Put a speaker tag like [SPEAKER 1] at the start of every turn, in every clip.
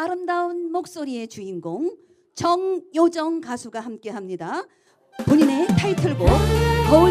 [SPEAKER 1] 아름다운 목소리의 주인공 정요정 가수가 함께합니다. 본인의 타이틀곡 거울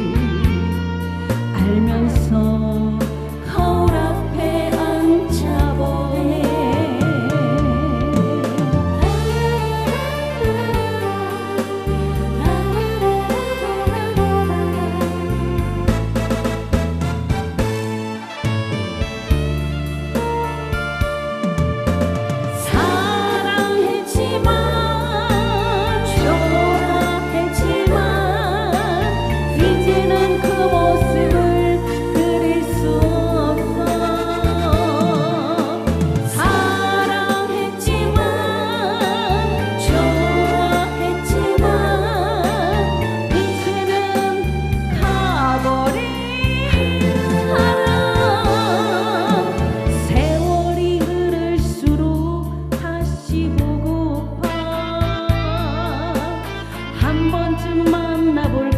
[SPEAKER 2] 아주 만나볼